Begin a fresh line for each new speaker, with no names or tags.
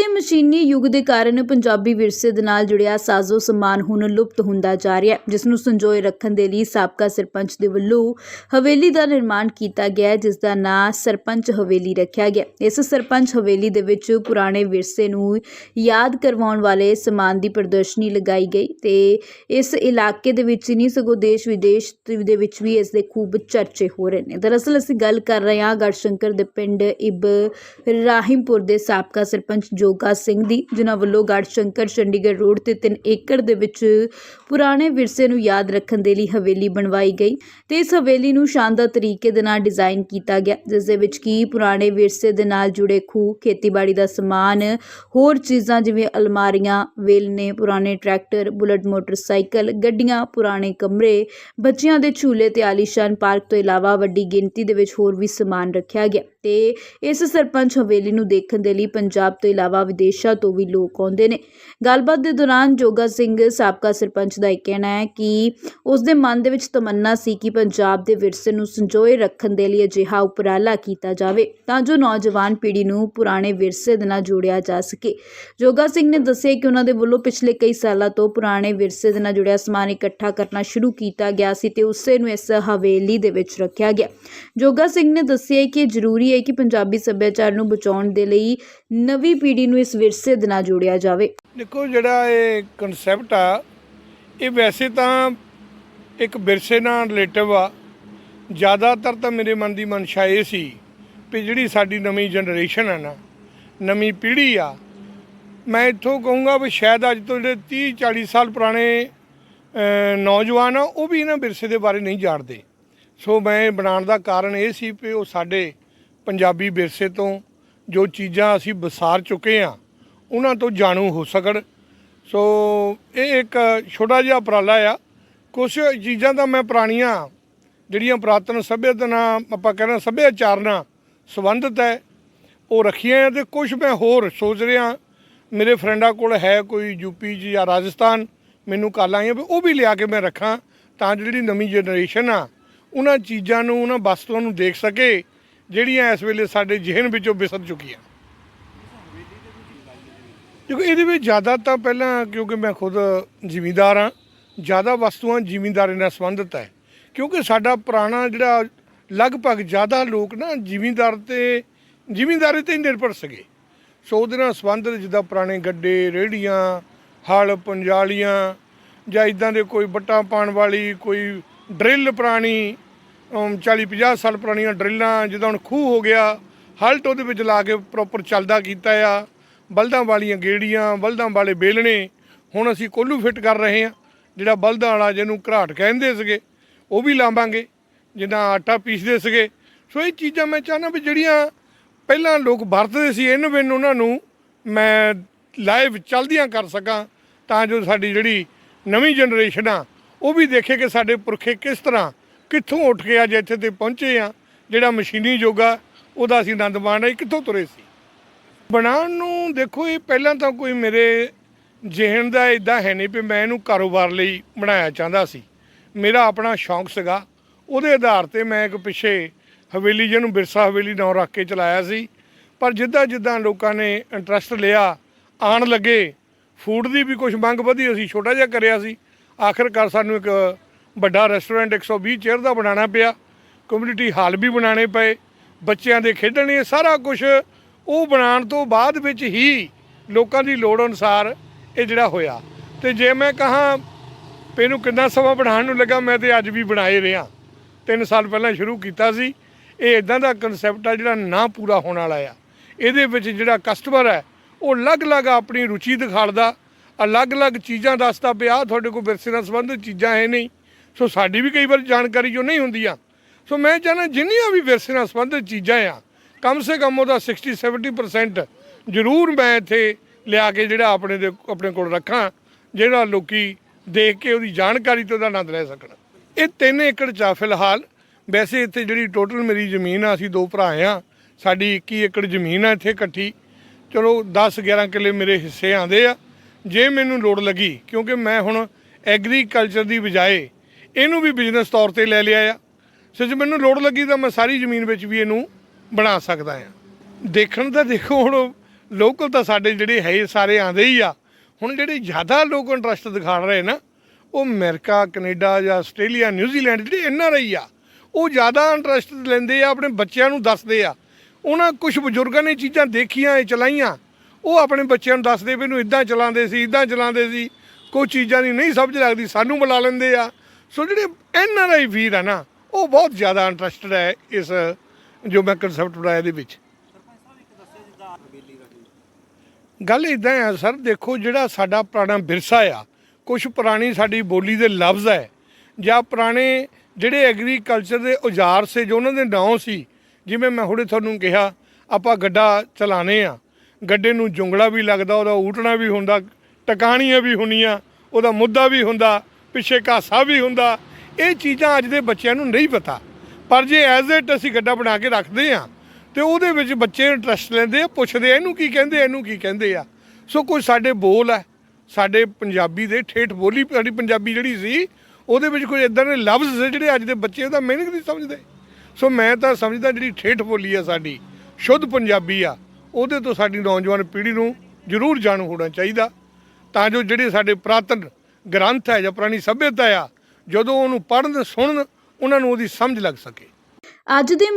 Куди ਮਸ਼ੀਨੀ ਯੁੱਗ ਦੇ ਕਾਰਨ ਪੰਜਾਬੀ ਵਿਰਸੇ ਦੇ ਨਾਲ ਜੁੜਿਆ ਸਾਜ਼ੋ ਸਮਾਨ ਹੁਣ ਲੁਪਤ ਹੁੰਦਾ ਜਾ ਰਿਹਾ ਹੈ ਜਿਸ ਨੂੰ ਸੰਜੋਏ ਰੱਖਣ ਦੇ ਲਈ ਸਾਬਕਾ ਸਰਪੰਚ ਦੇ ਵੱਲੋਂ ਹਵੇਲੀ ਦਾ ਨਿਰਮਾਣ ਕੀਤਾ ਗਿਆ ਹੈ, ਜਿਸ ਦਾ ਨਾਂ ਸਰਪੰਚ ਹਵੇਲੀ ਰੱਖਿਆ ਗਿਆ ਇਸ ਸਰਪੰਚ ਹਵੇਲੀ ਦੇ ਵਿੱਚ ਪੁਰਾਣੇ ਵਿਰਸੇ ਨੂੰ ਯਾਦ ਕਰਵਾਉਣ ਵਾਲੇ ਸਮਾਨ ਦੀ ਪ੍ਰਦਰਸ਼ਨੀ ਲਗਾਈ ਗਈ ਤੇ ਇਸ ਇਲਾਕੇ ਦੇ ਵਿੱਚ ਹੀ ਨਹੀਂ, ਸਗੋਂ ਦੇਸ਼ ਵਿਦੇਸ਼ ਦੇ ਵਿੱਚ ਵੀ ਇਸ ਦੇ ਖੂਬ ਚਰਚੇ ਹੋ ਰਹੇ ਨੇ। ਦਰਅਸਲ, ਅਸੀਂ ਗੱਲ ਕਰ ਰਹੇ ਹਾਂ ਗੜਸ਼ੰਕਰ ਦੇ ਪਿੰਡ ਇਬ ਰਾਹਿਮਪੁਰ ਦੇ ਸਾਬਕਾ ਸਰਪੰਚ ਜੋਗਾ ਸਿੰਘ ਦੀ, ਜਿਨ੍ਹਾਂ ਵੱਲੋਂ ਗੜ ਸ਼ੰਕਰ ਚੰਡੀਗੜ੍ਹ ਰੋਡ ਤੇ 3 ਏਕੜ ਦੇ ਵਿੱਚ ਪੁਰਾਣੇ ਵਿਰਸੇ ਨੂੰ ਯਾਦ ਰੱਖਣ ਦੇ ਲਈ ਹਵੇਲੀ ਬਣਵਾਈ ਗਈ ਤੇ ਇਸ ਹਵੇਲੀ ਨੂੰ ਸ਼ਾਨਦਾਰ ਤਰੀਕੇ ਦੇ ਨਾਲ ਡਿਜ਼ਾਈਨ ਕੀਤਾ ਗਿਆ, ਜਿਸ ਦੇ ਵਿੱਚ ਕੀ ਪੁਰਾਣੇ ਵਿਰਸੇ ਦੇ ਨਾਲ ਜੁੜੇ ਖੂਹ, ਖੇਤੀਬਾੜੀ ਦਾ ਸਮਾਨ, ਹੋਰ ਚੀਜ਼ਾਂ ਜਿਵੇਂ ਅਲਮਾਰੀਆਂ ਵੇਲਨੇ ਪੁਰਾਣੇ ਟਰੈਕਟਰ, ਬੁਲਟ ਮੋਟਰਸਾਈਕਲ, ਗੱਡੀਆਂ, ਪੁਰਾਣੇ ਕਮਰੇ, ਬੱਚਿਆਂ ਦੇ ਝੂਲੇ ਤੇ ਆਲੀਸ਼ਾਨ ਪਾਰਕ ਤੋਂ ਇਲਾਵਾ ਵੱਡੀ ਗਿਣਤੀ ਦੇ ਵਿੱਚ ਹੋਰ ਵੀ ਸਮਾਨ ਰੱਖਿਆ ਗਿਆ ਤੇ ਇਸ ਸਰਪੰਚ ਹਵੇਲੀ ਨੂੰ ਦੇਖਣ ਦੇ ਲਈ ਪੰਜਾਬ ਤੋਂ ਇਲਾਵਾ ਵਿਦੇਸ਼ਾਂ ਤੋਂ ਵੀ ਲੋਕ ਆਉਂਦੇ ਨੇ। ਗੱਲਬਾਤ ਦੇ ਦੌਰਾਨ ਜੋਗਾ ਸਿੰਘ, ਸਾਬਕਾ ਸਰਪੰਚ ਦਾ ਇਹ ਕਹਿਣਾ ਹੈ ਕਿ ਉਸ ਦੇ ਮਨ ਦੇ ਵਿੱਚ ਤਮੰਨਾ ਸੀ ਕਿ ਪੰਜਾਬ ਦੇ ਵਿਰਸੇ ਨੂੰ ਸੰਜੋਏ ਰੱਖਣ ਦੇ ਲਈ ਅਜਿਹਾ ਉਪਰਾਲਾ ਕੀਤਾ ਜਾਵੇ, ਤਾਂ ਜੋ ਨੌਜਵਾਨ ਪੀੜ੍ਹੀ ਨੂੰ ਪੁਰਾਣੇ ਵਿਰਸੇ ਦੇ ਨਾਲ ਜੋੜਿਆ ਜਾ ਸਕੇ। ਜੋਗਾ ਸਿੰਘ ਨੇ ਦੱਸਿਆ ਕਿ ਉਹਨਾਂ ਦੇ ਵੱਲੋਂ ਪਿਛਲੇ ਕਈ ਸਾਲਾਂ ਤੋਂ ਪੁਰਾਣੇ ਵਿਰਸੇ ਦੇ ਨਾਲ ਜੁੜਿਆ ਸਮਾਨ ਇਕੱਠਾ ਕਰਨਾ ਸ਼ੁਰੂ ਕੀਤਾ ਗਿਆ ਸੀ ਤੇ ਉਸੇ ਨੂੰ ਇਸ ਹਵੇਲੀ ਦੇ ਵਿੱਚ ਰੱਖਿਆ ਗਿਆ। ਜੋਗਾ ਸਿੰਘ ਨੇ ਦੱਸਿਆ ਕਿ ਇਹ ਜ਼ਰੂਰੀ ਹੈ ਕਿ ਪੰਜਾਬੀ ਸੱਭਿਆਚਾਰ ਨੂੰ ਬਚਾਉਣ ਦੇ ਲਈ ਨਵੀਂ ਪੀੜ੍ਹੀ ਨੂੰ ਇਸ ਵਿਰਸੇ ਦੇ ਨਾਲ ਜੋੜਿਆ ਜਾਵੇ।
ਦੇਖੋ ਜਿਹੜਾ ਇਹ ਕਨਸੈਪਟ ਆ, ਇਹ ਵੈਸੇ ਤਾਂ ਇੱਕ ਵਿਰਸੇ ਨਾਲ ਰਿਲੇਟਿਵ ਆ। ਜ਼ਿਆਦਾਤਰ ਤਾਂ ਮੇਰੇ ਮਨ ਦੀ ਮਨਸ਼ਾ ਇਹ ਸੀ ਵੀ ਜਿਹੜੀ ਸਾਡੀ ਨਵੀਂ ਜਨਰੇਸ਼ਨ ਆ ਨਾ, ਨਵੀਂ ਪੀੜ੍ਹੀ ਆ, ਮੈਂ ਇੱਥੋਂ ਕਹੂੰਗਾ ਵੀ ਸ਼ਾਇਦ ਅੱਜ ਤੋਂ ਜਿਹੜੇ 30 40 ਸਾਲ ਪੁਰਾਣੇ ਨੌਜਵਾਨ ਆ, ਉਹ ਵੀ ਇਹਨਾਂ ਵਿਰਸੇ ਦੇ ਬਾਰੇ ਨਹੀਂ ਜਾਣਦੇ। ਸੋ ਮੈਂ ਬਣਾਉਣ ਦਾ ਕਾਰਨ ਇਹ ਸੀ ਕਿ ਉਹ ਸਾਡੇ ਪੰਜਾਬੀ ਵਿਰਸੇ ਤੋਂ ਜੋ ਚੀਜ਼ਾਂ ਅਸੀਂ ਵਿਸਾਰ ਚੁੱਕੇ ਆ ਉਹਨਾਂ ਤੋਂ ਜਾਣੂ ਹੋ ਸਕਣ। ਸੋ ਇਹ ਇੱਕ ਛੋਟਾ ਜਿਹਾ ਉਪਰਾਲਾ ਆ। ਕੁਝ ਚੀਜ਼ਾਂ ਤਾਂ ਮੈਂ ਪੁਰਾਣੀਆਂ, ਜਿਹੜੀਆਂ ਪੁਰਾਤਨ ਸੱਭਿਅਤਾ ਨਾਲ ਆਪਾਂ ਕਹਿੰਦੇ ਸੱਭਿਆਚਾਰ ਨਾਲ ਸੰਬੰਧਿਤ ਹੈ, ਉਹ ਰੱਖੀਆਂ ਆ ਤੇ ਕੁਝ ਮੈਂ ਹੋਰ ਸੋਚ ਰਿਹਾ। ਮੇਰੇ ਫਰੈਂਡਾਂ ਕੋਲ ਹੈ ਕੋਈ ਯੂਪੀ 'ਚ ਜਾਂ ਰਾਜਸਥਾਨ, ਮੈਨੂੰ ਕਾਲ ਆਈਆਂ ਵੀ ਉਹ ਵੀ ਲਿਆ ਕੇ ਮੈਂ ਰੱਖਾਂ ਤਾਂ ਜਿਹੜੀ ਨਵੀਂ ਜਨਰੇਸ਼ਨ ਆ, ਉਹਨਾਂ ਚੀਜ਼ਾਂ ਨੂੰ, ਉਹਨਾਂ ਵਸਤੂਆਂ ਨੂੰ ਦੇਖ ਸਕੇ। ਜਿਹੜੀਆਂ ਇਸ ਵੇਲੇ ਸਾਡੇ ਜ਼ਿਹਨ ਵਿੱਚੋਂ ਵਿਸਰ ਚੁੱਕੀਆਂ। ਕਿਉਂਕਿ ਇਹਦੇ ਵਿੱਚ ਜ਼ਿਆਦਾ ਤਾਂ ਪਹਿਲਾਂ ਕਿਉਂਕਿ ਮੈਂ ਖੁਦ ਜ਼ਿਮੀਂਦਾਰ ਹਾਂ, ਜ਼ਿਆਦਾ ਵਸਤੂਆਂ ਜ਼ਿਮੀਂਦਾਰੀ ਨਾਲ ਸੰਬੰਧਿਤ ਹੈ। ਕਿਉਂਕਿ ਸਾਡਾ ਪੁਰਾਣਾ ਜਿਹੜਾ ਲਗਭਗ ਜ਼ਿਆਦਾ ਲੋਕ ਨਾ ਜ਼ਿਮੀਂਦਾਰ ਤੇ, ਜ਼ਿਮੀਂਦਾਰੀ ਤੇ ਹੀ ਨਿਰਭਰ ਸੀਗੇ। ਸੋ ਉਹਦੇ ਨਾਲ ਸੰਬੰਧਿਤ ਜਿੱਦਾਂ ਪੁਰਾਣੇ ਗੱਡੇ ਰੇੜੀਆਂ ਹਲ, ਪੰਜਾਲੀਆਂ ਜਾਂ ਇਦਾਂ ਦੇ ਕੋਈ ਬੱਟਾ ਪਾਣ ਵਾਲੀ, ਕੋਈ ਡਰਿੱਲ ਪੁਰਾਣੀ 40 50 ਸਾਲ ਪੁਰਾਣੀਆਂ ਡਰਿੱਲਾਂ, ਜਿੱਦਾਂ ਹੁਣ ਖੂਹ ਹੋ ਗਿਆ, ਹਲਟ ਉਹਦੇ ਵਿੱਚ ਲਾ ਕੇ ਪ੍ਰੋਪਰ ਚੱਲਦਾ ਕੀਤਾ ਆ। ਬਲਦਾਂ ਵਾਲੀਆਂ ਗੇੜੀਆਂ, ਬਲਦਾਂ ਵਾਲੇ ਬੇਲਣੇ, ਹੁਣ ਅਸੀਂ ਕੋਲੂ ਫਿੱਟ ਕਰ ਰਹੇ ਹਾਂ, ਜਿਹੜਾ ਬਲਦਾਂ ਵਾਲਾ ਜਿਹਨੂੰ ਘਰਾਟ ਕਹਿੰਦੇ ਸੀਗੇ, ਉਹ ਵੀ ਲਾਵਾਂਗੇ ਜਿੱਦਾਂ ਆਟਾ ਪੀਸਦੇ ਸੀਗੇ। ਸੋ ਇਹ ਚੀਜ਼ਾਂ ਮੈਂ ਚਾਹੁੰਦਾ ਵੀ ਜਿਹੜੀਆਂ ਪਹਿਲਾਂ ਲੋਕ ਵਰਤਦੇ ਸੀ ਇਹਨੂੰ ਬਿਨ ਉਹਨਾਂ ਨੂੰ ਮੈਂ ਲਾਈਵ ਚੱਲਦੀਆਂ ਕਰ ਸਕਾਂ, ਤਾਂ ਜੋ ਸਾਡੀ ਜਿਹੜੀ ਨਵੀਂ ਜਨਰੇਸ਼ਨ ਆ, ਉਹ ਵੀ ਦੇਖੇ ਕਿ ਸਾਡੇ ਪੁਰਖੇ ਕਿਸ ਤਰ੍ਹਾਂ ਕਿੱਥੋਂ ਉੱਠ ਕੇ ਅੱਜ ਇੱਥੇ ਤੇ ਪਹੁੰਚੇ ਆ? ਜਿਹੜਾ ਮਸ਼ੀਨੀ ਯੁੱਗ ਆ ਉਹਦਾ ਅਸੀਂ ਆਨੰਦ ਮਾਣ ਰਹੇ, ਕਿੱਥੋਂ ਤੁਰੇ ਸੀ? ਬਣਾਉਣ ਨੂੰ ਦੇਖੋ ਇਹ ਪਹਿਲਾਂ ਤਾਂ ਕੋਈ ਮੇਰੇ ਜਿਹਨ ਦਾ ਇਦਾਂ ਹੈ ਨਹੀਂ ਵੀ ਮੈਂ ਇਹਨੂੰ ਕਾਰੋਬਾਰ ਲਈ ਬਣਾਇਆ ਚਾਹੁੰਦਾ ਸੀ। ਮੇਰਾ ਆਪਣਾ ਸ਼ੌਂਕ ਸੀਗਾ। ਉਹਦੇ ਆਧਾਰ ਤੇ ਮੈਂ ਇੱਕ ਪਿੱਛੇ ਹਵੇਲੀ ਜਿਹਨੂੰ ਬਿਰਸਾ ਹਵੇਲੀ ਨਾਂ ਰੱਖ ਕੇ ਚਲਾਇਆ ਸੀ। ਪਰ ਜਿੱਦਾਂ ਜਿੱਦਾਂ ਲੋਕਾਂ ਨੇ ਇੰਟਰਸਟ ਲਿਆ ਆਣ ਲੱਗੇ ਫੂਡ ਦੀ ਵੀ ਕੁਝ ਮੰਗ ਵਧੀ, ਅਸੀਂ ਛੋਟਾ ਜਿਹਾ ਕਰਿਆ ਸੀ। ਆਖਰਕਾਰ ਸਾਨੂੰ ਇੱਕ ਵੱਡਾ ਰੈਸਟੋਰੈਂਟ 120 ਚੇਅਰ ਦਾ ਬਣਾਉਣਾ ਪਿਆ। ਕਮਿਊਨਿਟੀ ਹਾਲ ਵੀ ਬਣਾਉਣੇ ਪਏ। ਬੱਚਿਆਂ ਦੇ ਖੇਡਣ ਲਈ ਸਾਰਾ ਕੁਝ ਉਹ ਬਣਾਉਣ ਤੋਂ ਬਾਅਦ ਵਿੱਚ ਹੀ ਲੋਕਾਂ ਦੀ ਲੋੜ ਅਨੁਸਾਰ ਇਹ ਜਿਹੜਾ ਹੋਇਆ। ਤੇ ਜੇ ਮੈਂ ਕਹਾਂ ਵੀ ਇਹਨੂੰ ਕਿੰਨਾ ਸਮਾਂ ਬਣਾਉਣ ਨੂੰ ਲੱਗਾ, ਮੈਂ ਤੇ ਅੱਜ ਵੀ ਬਣਾਏ ਰਿਹਾ 3 ਸਾਲ ਪਹਿਲਾਂ ਸ਼ੁਰੂ ਕੀਤਾ ਸੀ। ਇਹ ਇਦਾਂ ਦਾ ਕਨਸੈਪਟ ਆ ਜਿਹੜਾ ਨਾ ਪੂਰਾ ਹੋਣ ਵਾਲਾ ਆ। ਇਹਦੇ ਵਿੱਚ ਜਿਹੜਾ ਕਸਟਮਰ ਹੈ, ਉਹ ਅਲੱਗ-ਅਲੱਗ ਆਪਣੀ ਰੁਚੀ ਦਿਖਾਲਦਾ। ਅਲੱਗ-ਅਲੱਗ ਚੀਜ਼ਾਂ ਦੱਸਦਾ ਪਿਆ ਤੁਹਾਡੇ ਕੋਲ ਵਿਰਸੇ ਨਾਲ ਸੰਬੰਧਿਤ ਚੀਜ਼ਾਂ ਹੈ ਨਹੀਂ। ਸੋ ਸਾਡੀ ਵੀ ਕਈ ਵਾਰ ਜਾਣਕਾਰੀ ਜੋ ਨਹੀਂ ਹੁੰਦੀ ਆ। ਸੋ ਮੈਂ ਚਾਹੁੰਦਾ ਜਿੰਨੀਆਂ ਵੀ ਵਿਰਸੇ ਨਾਲ ਸੰਬੰਧਿਤ ਚੀਜ਼ਾਂ ਆ, ਕਮ ਸੇ ਕਮ ਉਹਦਾ 60 70% ਜ਼ਰੂਰ ਮੈਂ ਇੱਥੇ ਲਿਆ ਕੇ ਜਿਹੜਾ ਆਪਣੇ ਦੇ, ਆਪਣੇ ਕੋਲ ਰੱਖਾਂ, ਜਿਹੜਾ ਲੋਕੀ ਦੇਖ ਕੇ ਉਹਦੀ ਜਾਣਕਾਰੀ ਤੋਂ ਉਹਦਾ ਆਨੰਦ ਲੈ ਸਕਣ। ਇਹ 3 ਏਕੜ ਚਾ ਫਿਲਹਾਲ। ਵੈਸੇ ਇੱਥੇ ਜਿਹੜੀ ਟੋਟਲ ਮੇਰੀ ਜ਼ਮੀਨ ਆ, ਅਸੀਂ ਦੋ ਭਰਾ ਆ। ਸਾਡੀ 21 ਏਕੜ ਜ਼ਮੀਨ ਆ ਇੱਥੇ ਇਕੱਠੀ। ਚਲੋ 10 11 ਕਿੱਲੇ ਮੇਰੇ ਹਿੱਸੇ ਆਂਦੇ ਆ। ਜੇ ਮੈਨੂੰ ਲੋੜ ਲੱਗੀ, ਕਿਉਂਕਿ ਮੈਂ ਹੁਣ ਐਗਰੀਕਲਚਰ ਦੀ ਬਜਾਏ ਇਹਨੂੰ ਵੀ ਬਿਜ਼ਨਸ ਤੌਰ ਤੇ ਲੈ ਲਿਆ ਆ। ਸੋ ਜੇ ਮੈਨੂੰ ਲੋੜ ਲੱਗੀ ਤਾਂ ਮੈਂ ਸਾਰੀ ਜ਼ਮੀਨ ਵਿੱਚ ਵੀ ਇਹਨੂੰ ਬਣਾ ਸਕਦਾ ਆ। ਦੇਖਣ ਤਾਂ ਦੇਖੋ, ਹੁਣ ਲੋਕਲ ਤਾਂ ਸਾਡੇ ਜਿਹੜੇ ਹੈ ਸਾਰੇ ਆਂਦੇ ਹੀ ਆ। ਹੁਣ ਜਿਹੜੇ ਜ਼ਿਆਦਾ ਲੋਕ ਇੰਟਰਸਟ ਦਿਖਾ ਰਹੇ ਨਾ, ਉਹ ਅਮਰੀਕਾ, ਕੈਨੇਡਾ ਜਾਂ ਆਸਟ੍ਰੇਲੀਆ ਨਿਊਜ਼ੀਲੈਂਡ ਜਿਹੜੇ ਐਨ ਆਰ ਆਈ ਆ, ਉਹ ਜ਼ਿਆਦਾ ਇੰਟਰਸਟ ਲੈਂਦੇ ਆ, ਆਪਣੇ ਬੱਚਿਆਂ ਨੂੰ ਦੱਸਦੇ ਆ। ਉਹਨਾਂ ਕੁਝ ਬਜ਼ੁਰਗਾਂ ਨੇ ਚੀਜ਼ਾਂ ਦੇਖੀਆਂ ਇਹ ਚਲਾਈਆਂ, ਉਹ ਆਪਣੇ ਬੱਚਿਆਂ ਨੂੰ ਦੱਸਦੇ ਵੀ ਇਹਨੂੰ ਇਦਾਂ ਚਲਾਉਂਦੇ ਸੀ ਇਦਾਂ ਚਲਾਉਂਦੇ ਸੀ। ਕੋਈ ਚੀਜ਼ਾਂ ਦੀ ਨਹੀਂ ਸਮਝ ਲੱਗਦੀ, ਸਾਨੂੰ ਬੁਲਾ ਲੈਂਦੇ ਆ। ਸੋ ਜਿਹੜੇ ਐਨ ਆਰ ਆਈ ਵੀਰ ਆ ਨਾ, ਉਹ ਬਹੁਤ ਜ਼ਿਆਦਾ ਇੰਟਰਸਟਡ ਹੈ ਇਸ, ਜੋ ਮੈਂ ਕਨਸੈਪਟ ਬਣਾਇਆ ਇਹਦੇ ਵਿੱਚ। ਗੱਲ ਇਦਾਂ ਆ, ਸਰ, ਦੇਖੋ ਜਿਹੜਾ ਸਾਡਾ ਪੁਰਾਣਾ ਵਿਰਸਾ ਆ ਕੁਝ ਪੁਰਾਣੀ ਸਾਡੀ ਬੋਲੀ ਦੇ ਲਫ਼ਜ਼ ਹੈ ਜਾਂ ਪੁਰਾਣੇ ਜਿਹੜੇ ਐਗਰੀਕਲਚਰ ਦੇ ਔਜ਼ਾਰ ਸੇ, ਜੋ ਉਹਨਾਂ ਦੇ ਨਾਂ ਸੀ, ਜਿਵੇਂ ਮੈਂ ਹੁਣੇ ਤੁਹਾਨੂੰ ਕਿਹਾ, ਆਪਾਂ ਗੱਡਾ ਚਲਾਣੇ ਆ, ਗੱਡੇ ਨੂੰ ਜੁੰਗਲਾ ਵੀ ਲੱਗਦਾ, ਉਹਦਾ ਊਟਣਾ ਵੀ ਹੁੰਦਾ, ਟਕਾਣੀਆਂ ਵੀ ਹੁੰਦੀਆਂ, ਉਹਦਾ ਮੁੱਦਾ ਵੀ ਹੁੰਦਾ ਪਿੱਛੇ ਘਾਸਾ ਵੀ ਹੁੰਦਾ। ਇਹ ਚੀਜ਼ਾਂ ਅੱਜ ਦੇ ਬੱਚਿਆਂ ਨੂੰ ਨਹੀਂ ਪਤਾ। ਪਰ ਜੇ ਐਜ਼ ਇਟ ਅਸੀਂ ਗੱਡਾ ਬਣਾ ਕੇ ਰੱਖਦੇ ਆ ਤੇ ਉਹਦੇ ਵਿੱਚ ਬੱਚੇ ਇੰਟਰਸਟ ਲੈਂਦੇ ਆ, ਪੁੱਛਦੇ ਆ, ਇਹਨੂੰ ਕੀ ਕਹਿੰਦੇ, ਇਹਨੂੰ ਕੀ ਕਹਿੰਦੇ ਆ। ਸੋ ਕੋਈ ਸਾਡੇ ਬੋਲ ਹੈ ਸਾਡੇ ਪੰਜਾਬੀ ਦੇ ਠੇਠ ਬੋਲੀ, ਸਾਡੀ ਪੰਜਾਬੀ ਜਿਹੜੀ ਸੀ, ਉਹਦੇ ਵਿੱਚ ਕੋਈ ਇਦਾਂ ਦੇ ਲਫ਼ਜ਼ ਸੀ ਜਿਹੜੇ ਅੱਜ ਦੇ ਬੱਚੇ ਉਹਦਾ ਮੀਨਿੰਗ ਨਹੀਂ ਸਮਝਦੇ। ਸੋ ਮੈਂ ਤਾਂ ਸਮਝਦਾ ਜਿਹੜੀ ਠੇਠ ਬੋਲੀ ਆ ਸਾਡੀ, ਸ਼ੁੱਧ ਪੰਜਾਬੀ ਆ, ਉਹਦੇ ਤੋਂ ਸਾਡੀ ਨੌਜਵਾਨ ਪੀੜ੍ਹੀ ਨੂੰ ਜ਼ਰੂਰ ਜਾਣੂ ਹੋਣਾ ਚਾਹੀਦਾ। ਤਾਂ ਜੋ ਜਿਹੜੇ ਸਾਡੇ ਪ੍ਰਾਤਨ ਗ੍ਰੰਥ ਹੈ ਜਾਂ ਪੁਰਾਣੀ ਸਭਿਅਤਾ ਆ, ਜਦੋਂ ਉਹਨੂੰ ਪੜ੍ਹਨ, ਸੁਣਨ, ਉਹਨਾਂ ਨੂੰ ਉਹਦੀ ਸਮਝ ਲੱਗ ਸਕੇ।
ਅੱਜ ਦੇ